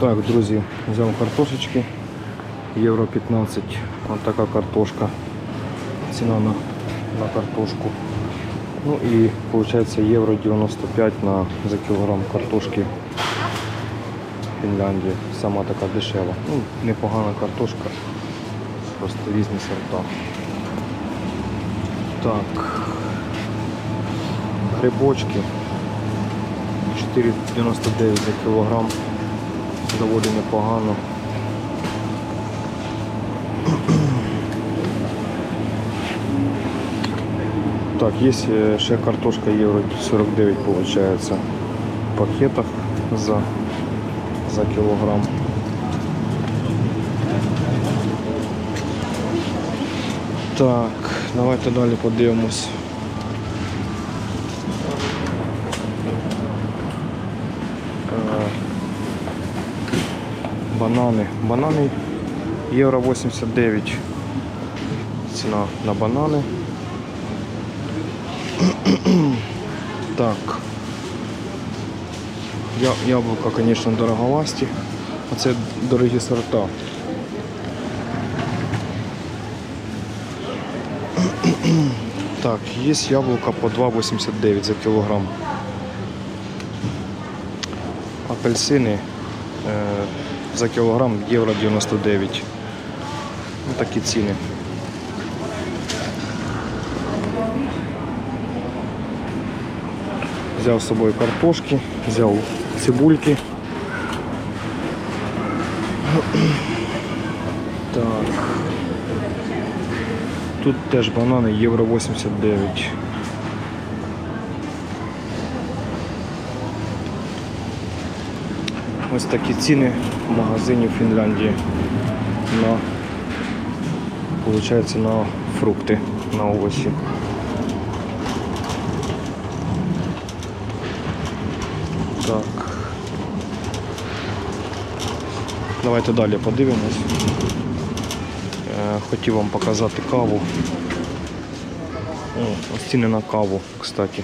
Так, друзі, взяв картошечки. Євро 15. Ось така картошка. Ціна на, на картошку. Ну і виходить євро 95 на, за кілограм картошки в Фінляндії. Сама така дешева. Ну, непогана картошка. Просто різні сорта. Так. Грибочки. 4,99 за кілограм. Доволі непогано. Так, є е, ще картошка євро 49 виходить в пакетах за, за кілограм. Так, давайте далі подивимось. Банани. Банани євро 89. Ціна на банани. Так. Я, яблука, звісно, дороговасті. А це дорогі сорта. Так, є яблука по 2,89 за кілограм. Апельсини е, за кілограм євро 99. Ну, такі ціни. Взяв з собою картошки, взяв цибульки. Так. Тут теж банани євро 89. Ось такі ціни в магазині в Фінляндії на, получається, на фрукти, на овочі. Так. Давайте далі подивимось. Е, Хотів вам показати каву. О, ціни на каву, кстати.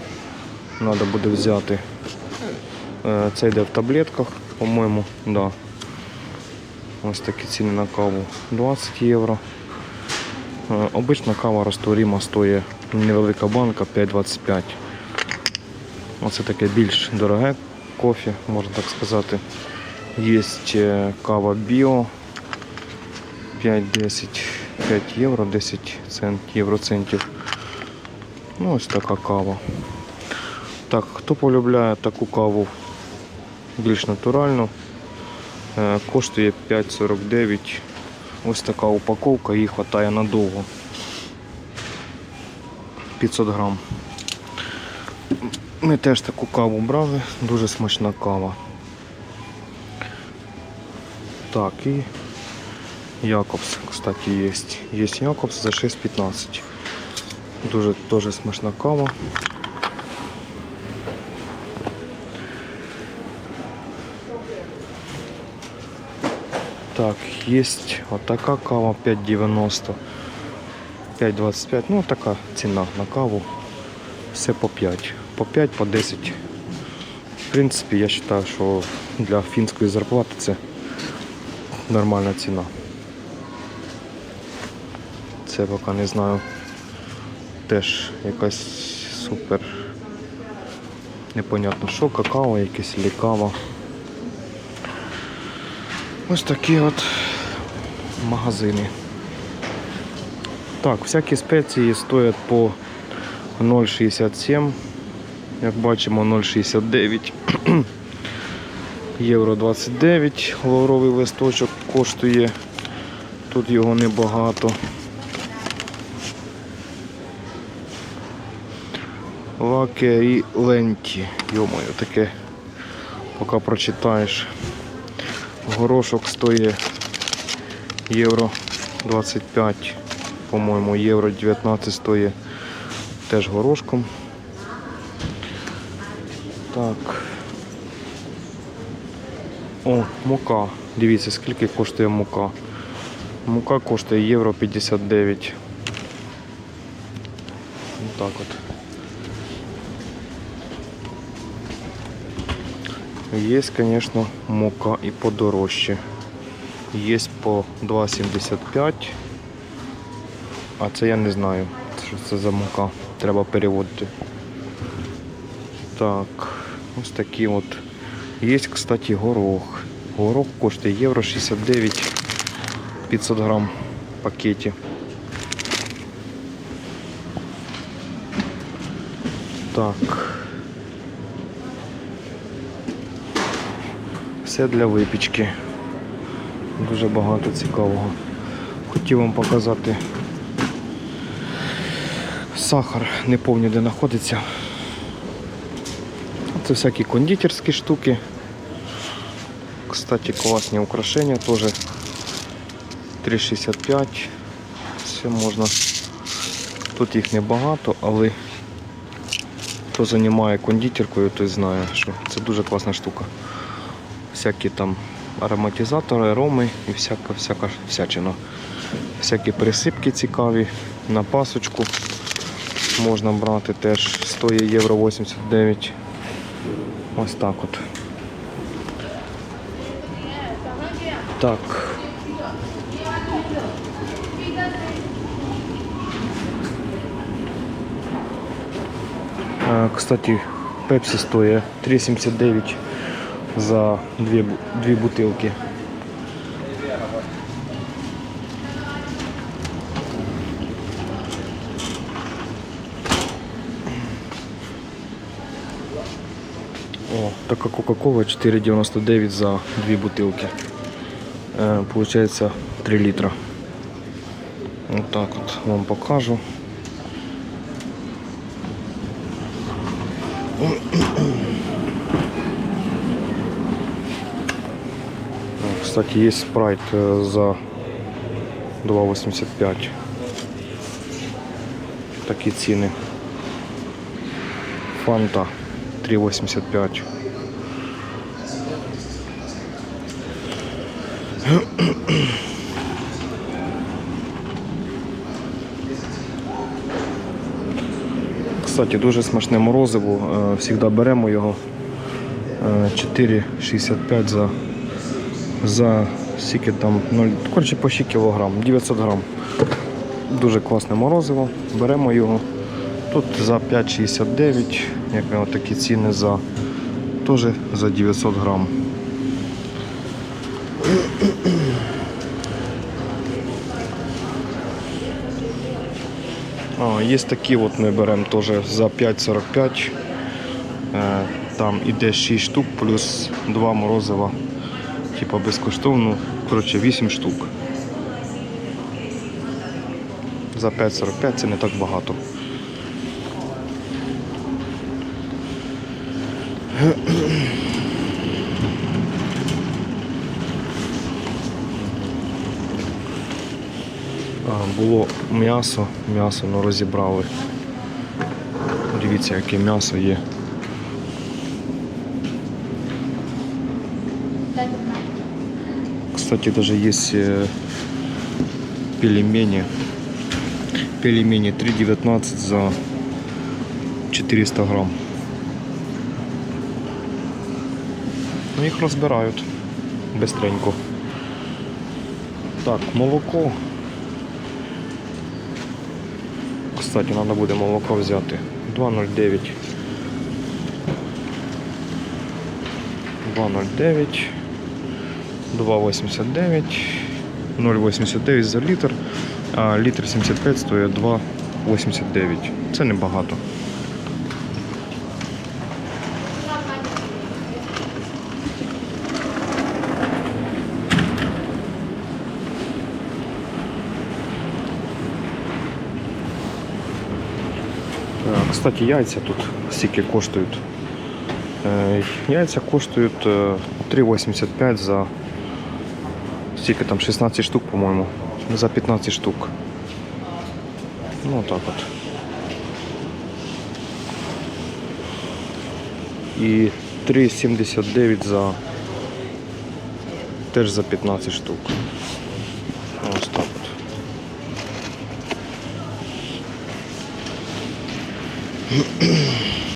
Треба буде взяти. Е, Це йде в таблетках, по-моєму, да. Ось такі ціни на каву 20 євро. Е, Обична кава ростворима стоїть невелика банка 5,25. Оце таке більш дороге кофе, можна так сказати. Є кава біо 5-10 5 євро, 10 цент, євроцентів. Ну, ось така кава. Так, хто полюбляє таку каву більш натуральну, е, коштує 5,49. Ось така упаковка, її вистачає надовго. 500 грам. Ми теж таку каву брали, дуже смачна кава. Так, і Якобс, кстати, є. Є Якобс за 6,15. Дуже теж смачна кава. Так, є отака кава 5,90. 5,25. Ну, така ціна на каву. Все по 5. По 5, по 10. В принципі, я вважаю, що для фінської зарплати це нормальна ціна. Це поки не знаю. Теж якась супер. Непонятно що, какао, якесь или кава. Ось такі от магазини. Так, всякі спеції стоять по 0,67. Як бачимо 0,69. Євро 29 лавровий листочок коштує. Тут його небагато. Лакері ленті. Йомаю, таке поки прочитаєш. Горошок стоїть євро 25, по-моєму, євро 19 стоїть теж горошком. Так. О, мука. Дивіться, скільки коштує мука. Мука коштує євро 59. Так от. Є, звісно, мука і подорожче. Є по 2,75. А це я не знаю, що це за мука. Треба переводити. Так, ось такі от. Є, кстати, горох. Горох коштує євро 69 500 грам в пакеті. Так. Все для випічки. Дуже багато цікавого. Хотів вам показати сахар, не пам'ятаю де знаходиться. Це всякі кондитерські штуки. Кстати, класні украшення теж 3,65. Все можна. Тут їх небагато, але хто займає кондитеркою, той знає, що це дуже класна штука. Всякі там ароматизатори, ароми і всяка, всяка всячина. Всякі присипки цікаві на пасочку можна брати теж стоїть євро 89. Ось так от. Так. Е, Кстати, Пепсі стоїть 3,79 за дві, бу- дві бутилки. О, така Кока-Кола 4,99 за дві бутилки. Е, Получається 3 літра. Вот так от вам покажу. Кстати, є спрайт е, за 2,85. Такі ціни. Фанта 3,85. Кстати, дуже смачне морозиво. Е, Всегда беремо його. Е, 4,65 за, за скільки там 0, коротше по 6 кілограм, 900 грам. Дуже класне морозиво. Беремо його. Тут за 5,69, як на такі ціни за теж за 900 грам. А, є такі от ми беремо теж за 5,45. Е, Там іде 6 штук плюс 2 морозива. Типа безкоштовно. Коротше, 8 штук. За 5,45 це не так багато. Було м'ясо, м'ясо ну, розібрали. Дивіться, яке м'ясо є. Кстати, даже есть э, пельмени. Пельмени 3,19 за 400 грамм. Ну, їх розбирають бистренько. Так, молоко. Кстати, треба буде молоко взяти. 2,09. 2,09. 2,89. 0,89 за літр. А літр 75 стоїть 2,89. Це небагато. Кстати, яйця тут скільки коштують. Е, Яйця коштують е, 3,85 за скільки там 16 штук, по-моєму. За 15 штук. Ну так от. І 3,79 за теж за 15 штук. Ось так от.